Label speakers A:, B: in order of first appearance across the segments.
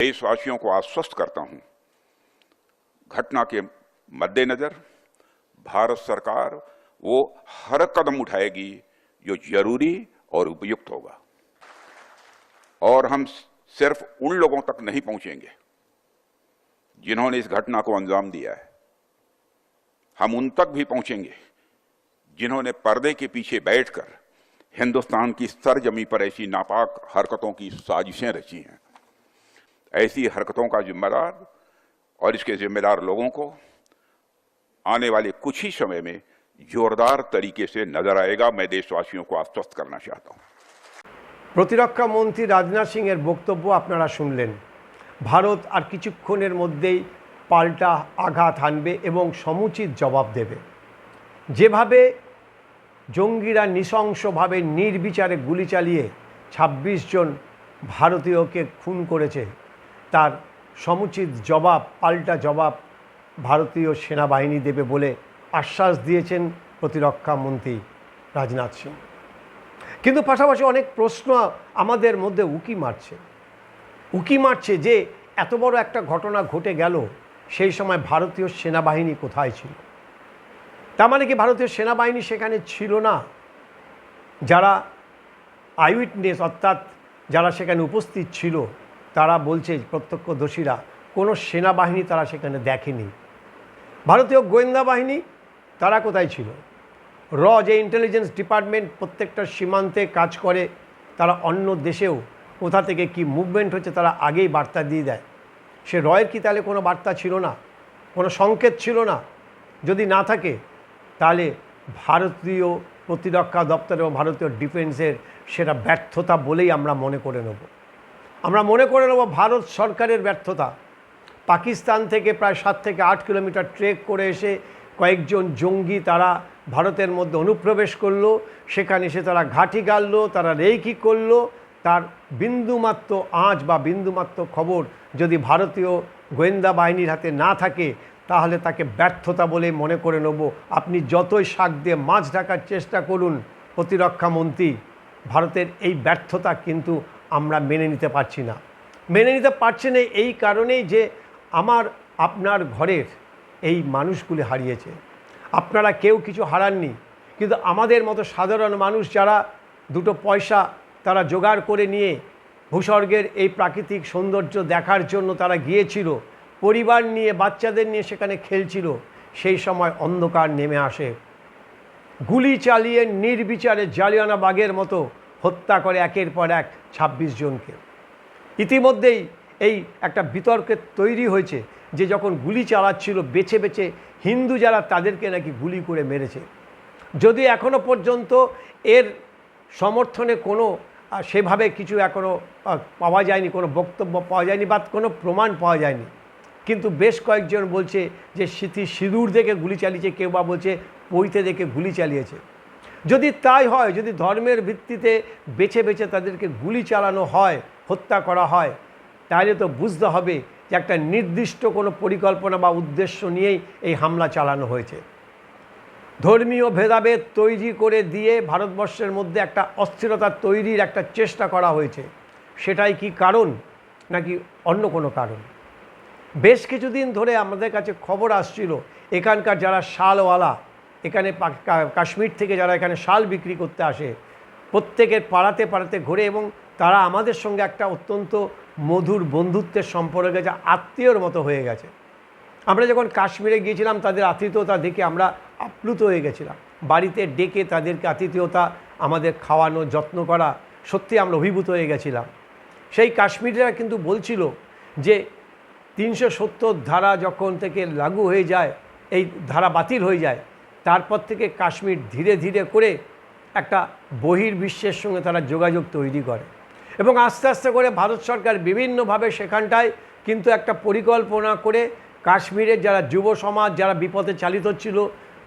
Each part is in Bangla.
A: देशवासियों को आश्वस्त करता हूँ, घटना के मद्देनजर भारत सरकार वो हर कदम उठाएगी जो ज़रूरी और उपयुक्त होगा। और हम सिर्फ़ उन लोगों तक नहीं पहुँचेंगे जिन्होंने इस घटना को अंजाम दिया है। हम उन तक भी पहुँचेंगे जिन्होंने पर्दे के पीछे बैठकर हिंदुस्तान की सरजमी पर ऐसी नापाक हरकतों की साजिशें रची हैं। ऐसी हरकतों का जिम्मेदार और इसके जिम्मेदार लोगों को आने वाले कुछ ही समय में जोरदार तरीके से नजर आएगा मैं देशवासियों को आश्वस्त करना चाहता हूं
B: প্রতিরক্ষা মন্ত্রী রাজনাথ সিংয়ের বক্তব্য আপনারা শুনলেন ভারত আর কিছুক্ষণের মধ্যেই পাল্টা আঘাত হানবে এবং সমুচিত জবাব দেবে যেভাবে জঙ্গিরা নৃশংসভাবে নির্বিচারে গুলি চালিয়ে ২৬ জন ভারতীয়কে খুন করেছে তার সমুচিত জবাব, পাল্টা জবাব ভারতীয় সেনাবাহিনী দেবে বলে আশ্বাস দিয়েছেন প্রতিরক্ষা মন্ত্রী রাজনাথ সিং। কিন্তু পাশাপাশি অনেক প্রশ্ন আমাদের মধ্যে উকি মারছে। উকি মারছে যে এত বড় একটা ঘটনা ঘটে গেল, সেই সময় ভারতীয় সেনাবাহিনী কোথায় ছিল? তার মানে কি ভারতীয় সেনাবাহিনী সেখানে ছিল না? যারা আইউইটনেস অর্থাৎ যারা সেখানে উপস্থিত ছিল তারা বলছে প্রত্যক্ষদর্শীরা, কোনো সেনাবাহিনী তারা সেখানে দেখেনি। ভারতীয় গোয়েন্দা বাহিনী, তারা কোথায় ছিল? র যে ইন্টেলিজেন্স ডিপার্টমেন্ট প্রত্যেকটা সীমান্তে কাজ করে, তারা অন্য দেশেও কোথা থেকে কি মুভমেন্ট হচ্ছে তারা আগেই বার্তা দিয়ে দেয়। সে রয়ের কি তাহলে কোনো বার্তা ছিল না? কোনো সংকেত ছিল না? যদি না থাকে, তাহলে ভারতীয় প্রতিরক্ষা দপ্তর এবং ভারতীয় ডিফেন্সের সেটা ব্যর্থতা বলেই আমরা মনে করে নেব। আমরা মনে করে নেব ভারত সরকারের ব্যর্থতা। পাকিস্তান থেকে প্রায় সাত থেকে আট কিলোমিটার ট্রেক করে এসে কয়েকজন জঙ্গি তারা ভারতের মধ্যে অনুপ্রবেশ করল। সেখানে এসে তারা ঘাঁটি গাড়লো, তারা রেইকি করল। তার বিন্দুমাত্র আঁচ বা বিন্দুমাত্র খবর যদি ভারতীয় গোয়েন্দা বাহিনীর হাতে না থাকে, তাহলে তাকে ব্যর্থতা বলে মনে করে নেব। আপনি যতই শাক দিয়ে মাছ ঢাকার চেষ্টা করুন, প্রতিরক্ষা মন্ত্রী, ভারতের এই ব্যর্থতা কিন্তু আমরা মেনে নিতে পারছি না। মেনে নিতে পারছি না এই কারণেই যে আমার, আপনার ঘরের এই মানুষগুলি হারিয়েছে। আপনারা কেউ কিছু হারাননি, কিন্তু আমাদের মতো সাধারণ মানুষ যারা দুটো পয়সা তারা জোগাড় করে নিয়ে ভূস্বর্গের এই প্রাকৃতিক সৌন্দর্য দেখার জন্য তারা গিয়েছিল, পরিবার নিয়ে, বাচ্চাদের নিয়ে সেখানে খেলছিল, সেই সময় অন্ধকার নেমে আসে। গুলি চালিয়ে নির্বিচারে জালিয়ানা বাগের মতো হত্যা করে একের পর এক ২৬ জনকে। ইতিমধ্যেই এই একটা বিতর্কের তৈরি হয়েছে যে যখন গুলি চালাচ্ছিল, বেছে বেছে হিন্দু যারা তাদেরকে নাকি গুলি করে মেরেছে। যদি এখনও পর্যন্ত এর সমর্থনে কোনো সেভাবে কিছু এখনও পাওয়া যায়নি, কোনো বক্তব্য পাওয়া যায়নি বা কোনো প্রমাণ পাওয়া যায়নি। কিন্তু বেশ কয়েকজন বলছে যে স্মৃতি সিঁদুর দেখে গুলি চালিয়েছে, কেউ বা বলছে পইতে দেখে গুলি চালিয়েছে। যদি তাই হয়, যদি ধর্মের ভিত্তিতে বেছে বেছে তাদেরকে গুলি চালানো হয়, হত্যা করা হয়, তাহলে তো বুঝতে হবে যে একটা নির্দিষ্ট কোনো পরিকল্পনা বা উদ্দেশ্য নিয়েই এই হামলা চালানো হয়েছে। ধর্মীয় ভেদাভেদ তৈরি করে দিয়ে ভারতবর্ষের মধ্যে একটা অস্থিরতা তৈরির একটা চেষ্টা করা হয়েছে। সেটাই কি কারণ, নাকি অন্য কোনো কারণ? বেশ কিছুদিন ধরে আমাদের কাছে খবর আসছিল, এখানকার যারা শালওয়ালা এখানে কাশ্মীর থেকে যারা এখানে শাল বিক্রি করতে আসে, প্রত্যেকের পাড়াতে পাড়াতে ঘুরে এবং তারা আমাদের সঙ্গে একটা অত্যন্ত মধুর বন্ধুত্বের সম্পর্ক যা আত্মীয়র মতো হয়ে গেছে। আমরা যখন কাশ্মীরে গিয়েছিলাম, তাদের আতিথেয়তা দেখে আমরা আপ্লুত হয়ে গেছিলাম। বাড়িতে ডেকে তাদেরকে আতিথেয়তা, আমাদের খাওয়ানো, যত্ন করা, সত্যি আমরা অভিভূত হয়ে গেছিলাম। সেই কাশ্মীরিরা কিন্তু বলছিল যে, তিনশো সত্তর ধারা যখন থেকে লাগু হয়ে যায়, এই ধারা বাতিল হয়ে যায় তারপর থেকে কাশ্মীর ধীরে ধীরে করে একটা বহির্বিশ্বের সঙ্গে তারা যোগাযোগ তৈরি করে। এবং আস্তে আস্তে করে ভারত সরকার বিভিন্নভাবে সেখানটায় কিন্তু একটা পরিকল্পনা করে কাশ্মীরের যারা যুব সমাজ, যারা বিপথে চালিত ছিল,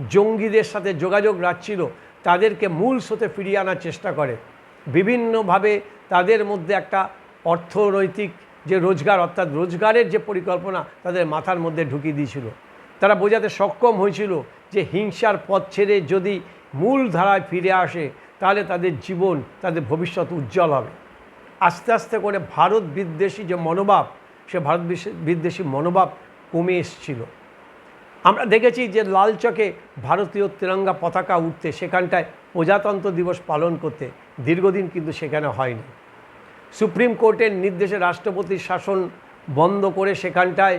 B: জঙ্গিদের সাথে যোগাযোগ রাখছিল, তাদেরকে মূল স্রোতে ফিরিয়ে আনার চেষ্টা করে। বিভিন্নভাবে তাদের মধ্যে একটা অর্থনৈতিক যে রোজগার, অর্থাৎ রোজগারের যে পরিকল্পনা তাদের মাথার মধ্যে ঢুকিয়ে দিয়েছিল। তারা বোঝাতে সক্ষম হয়েছিল যে হিংসার পথ ছেড়ে যদি মূল ধারায় ফিরে আসে, তাহলে তাদের জীবন, তাদের ভবিষ্যৎ উজ্জ্বল হবে। আস্তে আস্তে করে ভারত বিদ্বেষী যে মনোভাব, সে ভারত বিদ্বেষী মনোভাব কমে এসছিল। আমরা দেখেছি যে লালচকে ভারতীয় তিরঙ্গা পতাকা উঠতে, সেখানটায় প্রজাতন্ত্র দিবস পালন করতে দীর্ঘদিন কিন্তু সেখানে হয়নি। সুপ্রিম কোর্টের নির্দেশে রাষ্ট্রপতির শাসন বন্ধ করে সেখানটায়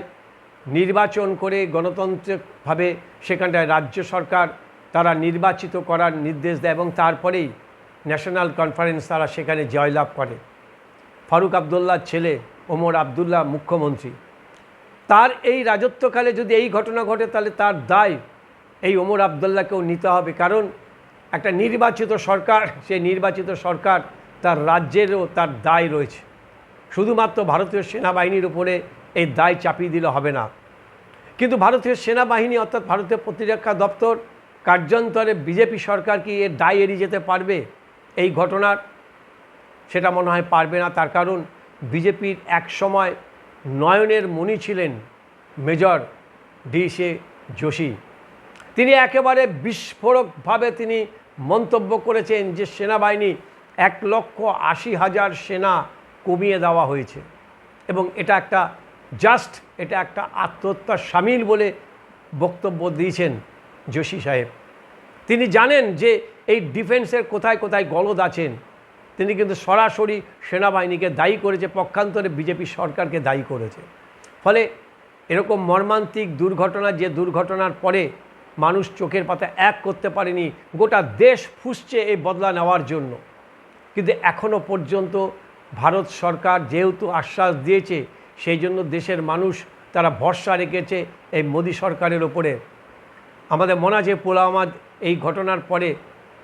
B: নির্বাচন করে গণতন্ত্রভাবে সেখানটায় রাজ্য সরকার তারা নির্বাচিত করার নির্দেশ দেয় এবং তারপরেই ন্যাশনাল কনফারেন্স তারা সেখানে জয়লাভ করে। ফারুক আবদুল্লার ছেলে ওমর আবদুল্লাহ মুখ্যমন্ত্রী। তার এই রাজত্বকালে যদি এই ঘটনা ঘটে, তাহলে তার দায় এই ওমর আবদুল্লাহকেও নিতে হবে। কারণ একটা নির্বাচিত সরকার, সেই নির্বাচিত সরকার তার রাজ্যেরও তার দায় রয়েছে। শুধুমাত্র ভারতীয় সেনাবাহিনীর উপরে এই দায় চাপিয়ে দিলে হবে না। কিন্তু ভারতীয় সেনাবাহিনী অর্থাৎ ভারতীয় প্রতিরক্ষা দপ্তর কার্যন্তরে বিজেপি সরকার কি এর দায় এড়িয়ে যেতে পারবে এই ঘটনার? সেটা মনে হয় পারবে না। তার কারণ বিজেপির এক সময় নয়নের মণি ছিলেন মেজর ডি সে যোশী। তিনি একেবারে বিস্ফোরকভাবে তিনি মন্তব্য করেছেন যে সেনাবাহিনী এক লক্ষ আশি হাজার সেনা কমিয়ে দেওয়া হয়েছে। এবং এটা একটা জাস্ট এটা একটা আত্মহত্যার সামিল বলে বক্তব্য দিয়েছেন যোশী সাহেব। তিনি জানেন যে এই ডিফেন্সের কোথায় কোথায় গলদ আছেন। তিনি কিন্তু সরাসরি সেনাবাহিনীকে দায়ী করেছে, পক্ষান্তরে বিজেপি সরকারকে দায়ী করেছে। ফলে এরকম মর্মান্তিক দুর্ঘটনা, যে দুর্ঘটনার পরে মানুষ চোখের পাতা এক করতে পারেনি, গোটা দেশ ফুসছে এই বদলা নেওয়ার জন্য। কিন্তু এখনও পর্যন্ত ভারত সরকার যেহেতু আশ্বাস দিয়েছে সেই জন্য দেশের মানুষ তারা ভরসা রেখেছে এই মোদী সরকারের ওপরে। আমাদের মনে আছে পুলওয়ামা এই ঘটনার পরে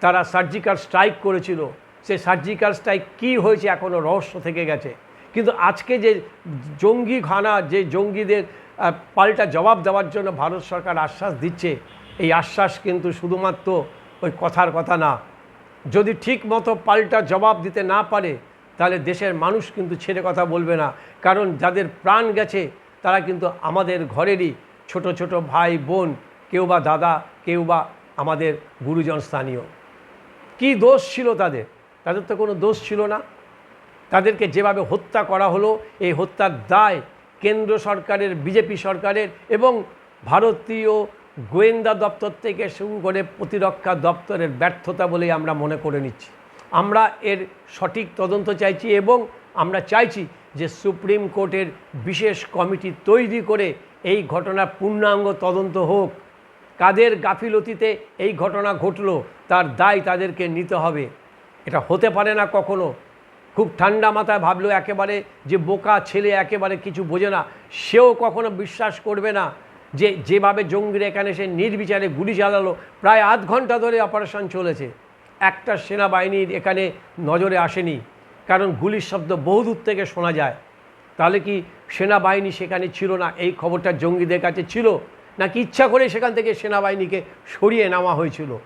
B: তারা সার্জিক্যাল স্ট্রাইক করেছিল। সেই সার্জিক্যাল স্ট্রাইক কী হয়েছে এখনও রহস্য থেকে গেছে। কিন্তু আজকে যে জঙ্গি ঘানা, যে জঙ্গিদের পাল্টা জবাব দেওয়ার জন্য ভারত সরকার আশ্বাস দিচ্ছে, এই আশ্বাস কিন্তু শুধুমাত্র ওই কথার কথা না। যদি ঠিক মতো পাল্টা জবাব দিতে না পারে তাহলে দেশের মানুষ কিন্তু ছেড়ে কথা বলবে না। কারণ যাদের প্রাণ গেছে, তারা কিন্তু আমাদের ঘরেরই ছোট ছোট ভাই, বোন, কেউ বা দাদা, কেউ বা আমাদের গুরুজন স্থানীয়। কি দোষ ছিল তাদের? তাদের তো কোনো দোষ ছিল না। তাদেরকে যেভাবে হত্যা করা হলো, এই হত্যার দায় কেন্দ্র সরকারের, বিজেপি সরকারের এবং ভারতীয় গোয়েন্দা দপ্তর থেকে শুরু করে প্রতিরক্ষা দপ্তরের ব্যর্থতা বলেই আমরা মনে করে নিচ্ছি। আমরা এর সঠিক তদন্ত চাইছি এবং আমরা চাইছি যে সুপ্রিম কোর্টের বিশেষ কমিটি তৈরি করে এই ঘটনার পূর্ণাঙ্গ তদন্ত হোক। কাদের গাফিলতিতে এই ঘটনা ঘটলো, তার দায় তাদেরকে নিতে হবে। এটা হতে পারে না কখনো। খুব ঠান্ডা মাথায় ভাবলো একেবারে যে বোকা ছেলে একেবারে কিছু বোঝে না। সেও কখনো বিশ্বাস করবে না যে যেভাবে জঙ্গিরা এখানে সে নির্বিচারে গুলি চালালো। প্রায় আধ ঘণ্টা ধরে অপারেশন চলেছে। একটা সেনাবাহিনীর এখানে নজরে আসেনি। কারণ গুলির শব্দ বহুদূর থেকে শোনা যায়। তাহলে কি সেনাবাহিনী সেখানে ছিল না? এই খবরটা জঙ্গিদের কাছে ছিল? নাকি ইচ্ছা করে সেখান থেকে সেনাবাহিনীকে সরিয়ে নেওয়া হয়েছিল?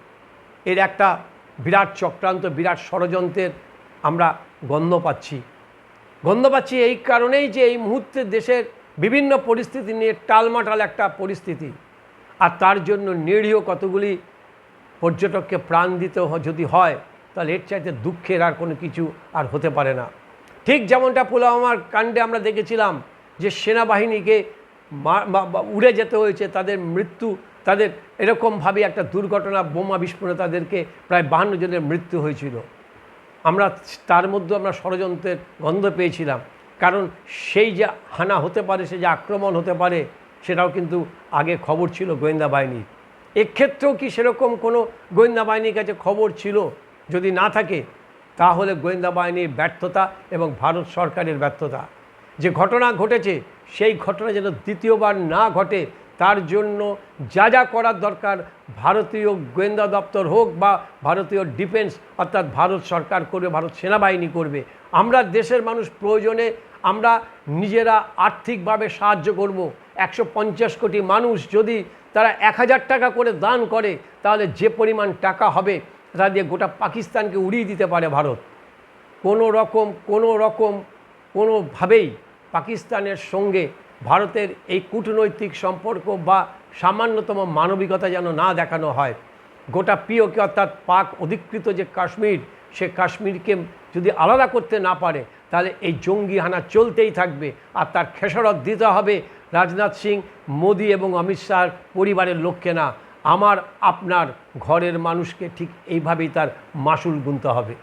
B: এর একটা বিরাট চক্রান্ত, বিরাট ষড়যন্ত্রের আমরা গন্ধ পাচ্ছি। গন্ধ পাচ্ছি এই কারণেই যে এই মুহূর্তে দেশের বিভিন্ন পরিস্থিতি নিয়ে টালমাটাল একটা পরিস্থিতি। আর তার জন্য নিরীহ কতগুলি পর্যটককে প্রাণ দিতে যদি হয়, তাহলে এর চাইতে দুঃখের আর কোনো কিছু আর হতে পারে না। ঠিক যেমনটা পুলওয়ামার কাণ্ডে আমরা দেখেছিলাম যে সেনাবাহিনীকে উড়ে যেতে হয়েছে, তাদের মৃত্যু, তাদের এরকমভাবে একটা দুর্ঘটনা, বোমা বিস্ফোরণে তাদেরকে প্রায় বাহান্ন জনের মৃত্যু হয়েছিল। আমরা তার মধ্যে আমরা ষড়যন্ত্রের গন্ধ পেয়েছিলাম, কারণ সেই যে হানা হতে পারে সে যে আক্রমণ হতে পারে, সেটাও কিন্তু আগে খবর ছিল গোয়েন্দা বাহিনীর। এক্ষেত্রেও কি সেরকম কোনো গোয়েন্দা বাহিনীর কাছে খবর ছিল? যদি না থাকে, তাহলে গোয়েন্দা বাহিনীর ব্যর্থতা এবং ভারত সরকারের ব্যর্থতা। যে ঘটনা ঘটেছে, সেই ঘটনা যেন দ্বিতীয়বার না ঘটে, তার জন্য যা যা করার দরকার ভারতীয় গোয়েন্দা দপ্তর হোক বা ভারতীয় ডিফেন্স, অর্থাৎ ভারত সরকার করবে, ভারত সেনাবাহিনী করবে। আমরা দেশের মানুষ প্রয়োজনে আমরা নিজেরা আর্থিকভাবে সাহায্য করব। একশো পঞ্চাশ কোটি মানুষ যদি তারা এক হাজার টাকা করে দান করে, তাহলে যে পরিমাণ টাকা হবে, তা দিয়ে গোটা পাকিস্তানকে উড়িয়ে দিতে পারে ভারত। কোনো রকম কোনো রকম, কোনোভাবেই পাকিস্তানের সঙ্গে ভারতের এই কূটনৈতিক সম্পর্ক বা সামান্যতম মানবিকতা যেন না দেখানো হয়। গোটা পিওকে অর্থাৎ পাক অধিকৃত যে কাশ্মীর, সে কাশ্মীরকে যদি আলাদা করতে না পারে, তাহলে এই জঙ্গি হানা চলতেই থাকবে, আর তার খেসারত দিতে হবে রাজনাথ সিং, মোদি এবং অমিত শাহর পরিবারের লোককে না আমার আপনার ঘরের মানুষকে ঠিক এইভাবেই তার মাসুল গুনতে হবে।